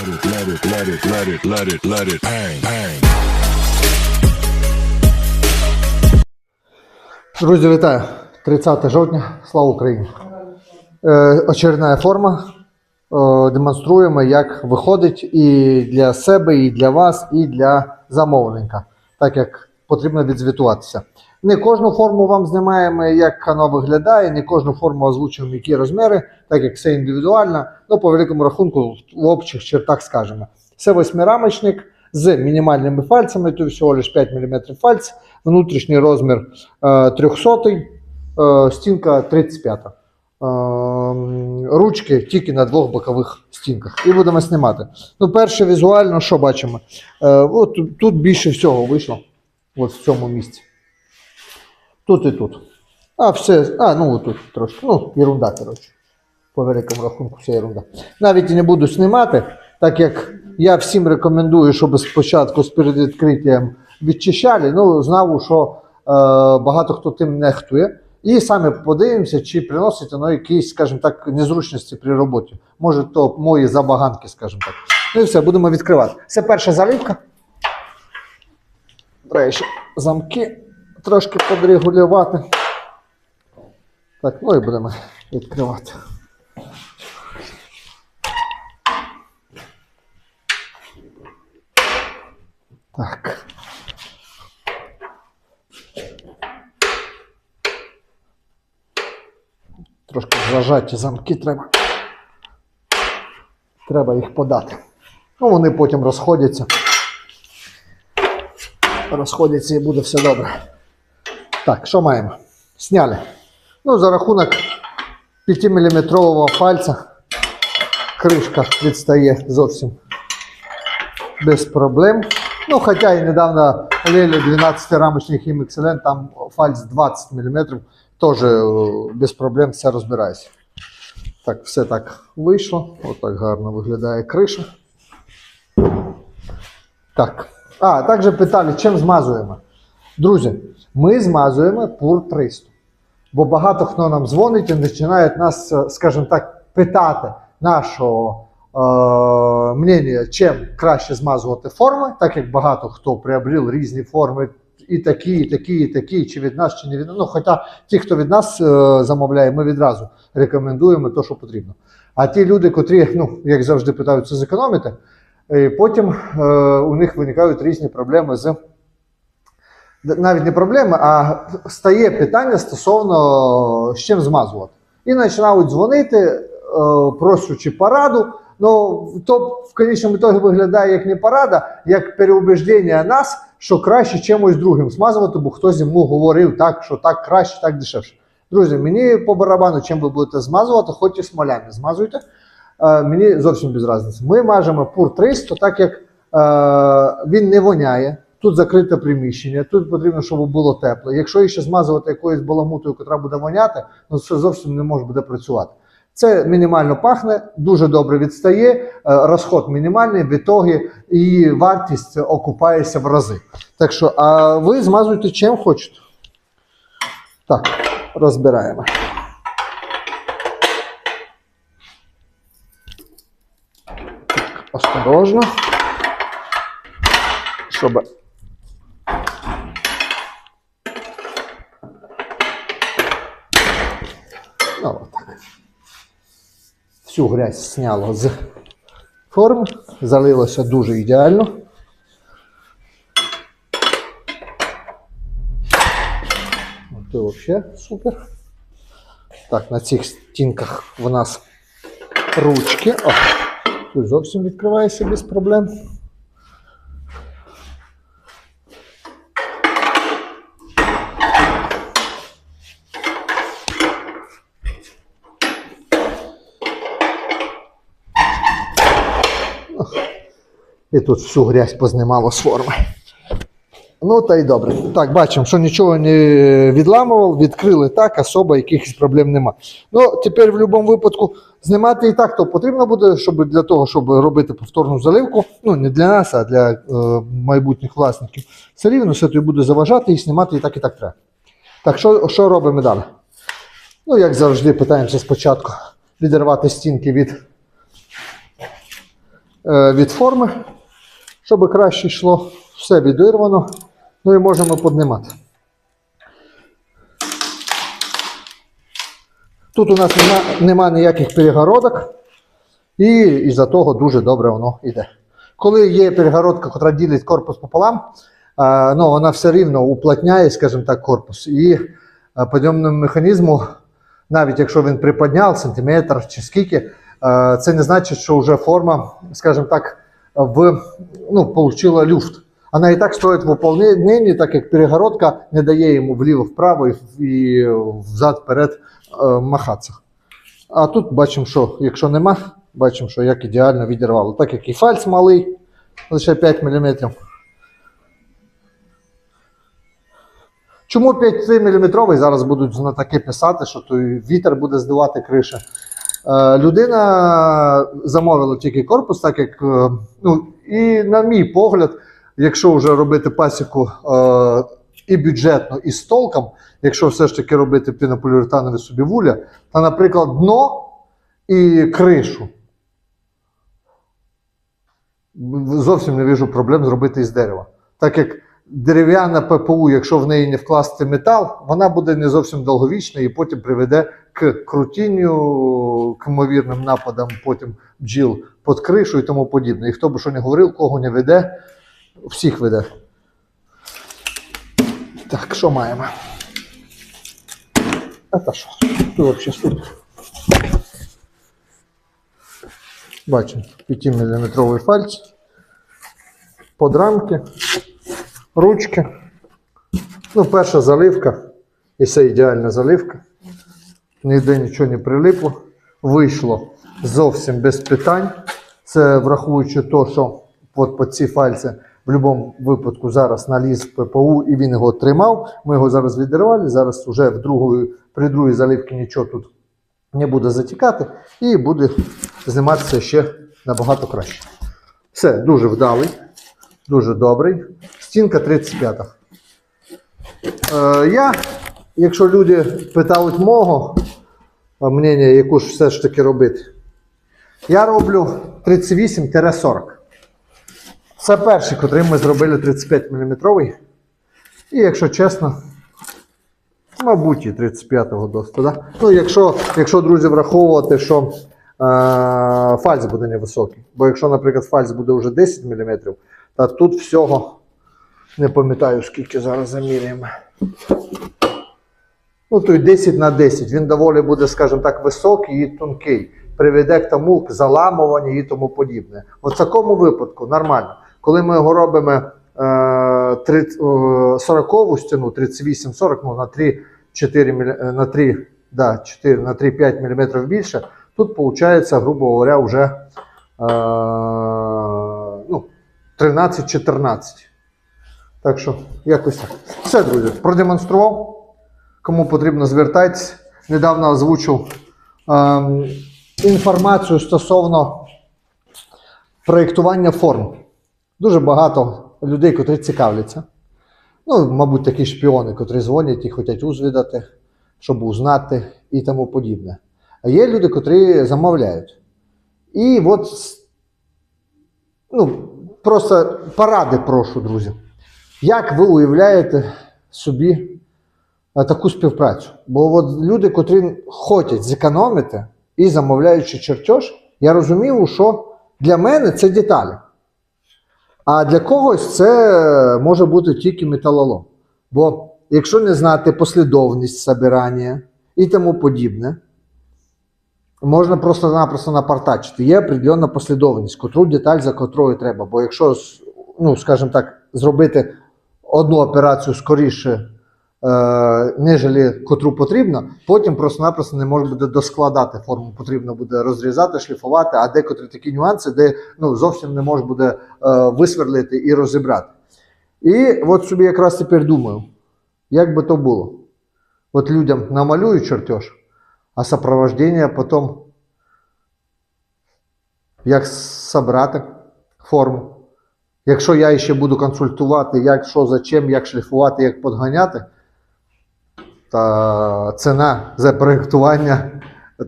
let it, let it, let it, let it, let it bang, bang. Друзі, вітаю! 30 жовтня, слава Україні! Е, очередна форма. Е, демонструємо, як виходить і для себе, і для вас, і для замовника, так як потрібно відзвітуватися. Не кожну форму вам знімаємо, як вона виглядає, не кожну форму озвучуємо, які розміри, так як все індивідуально. Ну, по великому рахунку, в общих чертах скажемо. Це восьмирамочник з мінімальними фальцями, тут всього лише 5 мм фальц, внутрішній розмір е, 300, е, стінка 35. Е, ручки тільки на двох бокових стінках. І будемо знімати. Ну, перше, візуально, що бачимо? Е, от тут більше всього вийшло. От в цьому місці. Тут і тут. А, все. А, ну тут трошки. Ну, ерунда, коротше. По великому рахунку, все ерунда. Навіть і не буду знімати, так як я всім рекомендую, щоб спочатку з передвідкриттям відчищали. Ну, знав, що е, багато хто тим нехтує. І саме подивимося, чи приносить воно якісь, скажімо так, незручності при роботі. Може, то мої забаганки, скажімо так. Ну і все, будемо відкривати. Це перша заливка. Треба замки трошки подрегулювати. Так, ну і будемо відкривати. Так. Трошки зажаті замки треба. Треба їх подати. Ну, вони потім розходяться. Розходяться і буде все добре. Так, що маємо? Сняли. Ну, за рахунок 5-мм фальця кришка відстає зовсім без проблем. Ну, хоча і недавно лели 12-рамочний Him Excellent, там фальц 20 мм, теж е, без проблем все розбирається. Так, все так вийшло. Отак гарно виглядає криша. Так. А, також питали, чим змазуємо. Друзі, ми змазуємо пур 300. Бо багато хто нам дзвонить і починають нас, е, скажімо так, питати нашого е, мнення, чим краще змазувати форми, так як багато хто приобрів різні форми, і такі, і такі, і такі, чи від нас, чи не від нас. Ну, хоча ті, хто від нас е, замовляє, ми відразу рекомендуємо те, що потрібно. А ті люди, котрі, ну, як завжди, питаються зекономити, і потім е, у них виникають різні проблеми з навіть не проблеми, а стає питання стосовно з чим змазувати. І починають дзвонити, е, просячи пораду. Ну, то в конечному ітогі виглядає як не порада, як переубеждення нас, що краще чимось другим змазувати, бо хтось йому говорив так, що так краще, так дешевше. Друзі, мені по барабану, чим ви будете змазувати, хоч і смолями змазуйте. Е, мені зовсім без різниці. Ми мажемо пур 300, так як е, він не воняє. Тут закрите приміщення, тут потрібно, щоб було тепло. Якщо ще змазувати якоюсь баламутою, яка буде воняти, ну це зовсім не може буде працювати. Це мінімально пахне, дуже добре відстає, е, розход мінімальний, в ітогі і вартість окупається в рази. Так що, а ви змазуйте чим хочете. Так, розбираємо. Так, осторожно. Щоб Ну, отак. Всю грязь сняло з форми, залилося дуже ідеально. Це взагалі супер. Так, на цих стінках в нас ручки. О, тут зовсім відкривається без проблем. І тут всю грязь познімало з форми. Ну та й добре. Так, бачимо, що нічого не відламував, відкрили так, особо якихось проблем нема. Ну, тепер в будь-якому випадку знімати і так, то потрібно буде, щоб для того, щоб робити повторну заливку. Ну, не для нас, а для е, майбутніх власників. Все рівно все тобі буде заважати і знімати і так, і так треба. Так, що, що робимо далі? Ну, як завжди, питаємося спочатку відірвати стінки від е, від форми, щоб краще йшло. Все відірвано. Ну і можемо піднімати. Тут у нас нема, нема ніяких перегородок, і із-за того дуже добре воно йде. Коли є перегородка, яка ділить корпус пополам, а, ну, вона все рівно уплотняє, скажімо так, корпус. І а, підйомному механізму, навіть якщо він приподняв сантиметр чи скільки, а, це не значить, що вже форма, скажімо так, в, ну, получила люфт. Вона і так стоїть в виповненні, так як перегородка не дає йому вліво-вправо і, взад-вперед е, махатися. А тут бачимо, що якщо нема, бачимо, що як ідеально відірвало. Так як і фальц малий, лише 5 мм. Чому 5 мм зараз будуть знатоки писати, що той вітер буде здувати криша? Е, людина замовила тільки корпус, так як, е, ну, і на мій погляд, якщо вже робити пасіку е, і бюджетно, і з толком, якщо все ж таки робити пінополіуретанові собі вуля, то, наприклад, дно і кришу. Зовсім не вижу проблем зробити із дерева. Так як дерев'яна ППУ, якщо в неї не вкласти метал, вона буде не зовсім довговічна і потім приведе к крутінню, к ймовірним нападам потім бджіл під кришу і тому подібне. І хто би що не говорив, кого не веде, всіх веде. Так, що маємо? А та що? Тут взагалі супер. Бачимо 5-мм фальц, подрамки, ручки. Ну, перша заливка, і це ідеальна заливка. Ніде нічого не прилипло. Вийшло зовсім без питань. Це враховуючи те, що от по ці фальці в будь-якому випадку зараз наліз в ППУ і він його тримав. Ми його зараз відірвали. Зараз вже в другої, при другій заливці нічого тут не буде затікати і буде зніматися ще набагато краще. Все, дуже вдалий, дуже добрий. Стінка 35. Е, я, якщо люди питають мого мнення, яку ж все ж таки робити, я роблю 38-40. Це перший, котрий ми зробили 35 мм. І якщо чесно, Мабуть, і 35-го досить, да? Ну, якщо, якщо, друзі, враховувати, що е, фальц буде невисокий. Бо якщо, наприклад, фальц буде вже 10 мм, то тут всього не пам'ятаю, скільки зараз заміряємо. Ну, то й 10 на 10. Він доволі буде, скажімо так, високий і тонкий. Приведе к тому к заламуванню і тому подібне. В такому випадку нормально. Коли ми його робимо е, 40 стіну, 38-40, ну на 3, 4, мілі- на 3, да, 4, на 3-5 мм більше, тут виходить, грубо говоря, вже е, ну, 13-14. Так що, якось так. Все, друзі, продемонстрував. Кому потрібно, звертайтесь. Недавно озвучив ем, інформацію стосовно проєктування форм. Дуже багато людей, котрі цікавляться. Ну, мабуть, такі шпіони, котрі дзвонять і хочуть узвідати, щоб узнати і тому подібне. А є люди, котрі замовляють. І от ну, просто поради прошу, друзі. Як ви уявляєте собі таку співпрацю? Бо от люди, котрі хочуть зекономити і замовляючи чертеж, я розумію, що для мене це деталі. А для когось це може бути тільки металолом. Бо якщо не знати послідовність собирання і тому подібне, можна просто-напросто напартачити. Є определенна послідовність, котру деталь за котрою треба. Бо якщо, ну, скажімо так, зробити одну операцію скоріше, е, нежели котру потрібно, потім просто-напросто не можна буде доскладати форму. Потрібно буде розрізати, шліфувати, а декотрі такі нюанси, де ну, зовсім не можна буде е, висверлити і розібрати. І от собі якраз тепер думаю, як би то було. От людям намалюють чертеж, а сопровождення потім як собрати форму. Якщо я ще буду консультувати, як що за чим, як шліфувати, як подганяти, та ціна за проєктування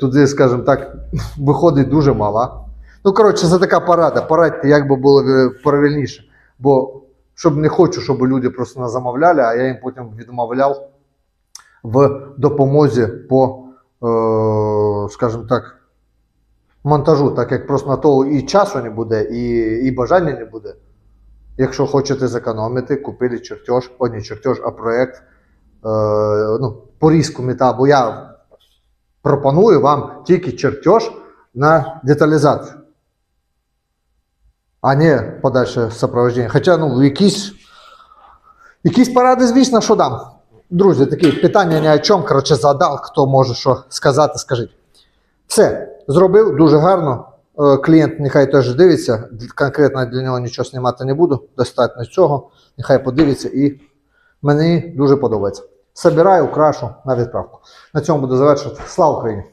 туди, скажімо так, виходить дуже мала. Ну, коротше, це така порада. Порадьте, як би було е, правильніше. Бо щоб не хочу, щоб люди просто нас замовляли, а я їм потім відмовляв в допомозі по, е, скажімо так, монтажу, так як просто на то і часу не буде, і, і бажання не буде. Якщо хочете зекономити, купили чертеж, о, не чертеж, а проєкт ну, порізку мета, бо я пропоную вам тільки чертеж на деталізацію, а не подальше сопровождення. Хоча, ну, якісь, якісь поради, звісно, що дам. Друзі, такі питання ні о чому, коротше, задав, хто може що сказати, скажіть. Все, зробив дуже гарно. Е, Клієнт нехай теж дивиться. Конкретно для нього нічого знімати не буду. Достатньо цього. Нехай подивиться і мені дуже подобається. Собираю, крашу на відправку. На цьому буду завершувати. Слава Україні!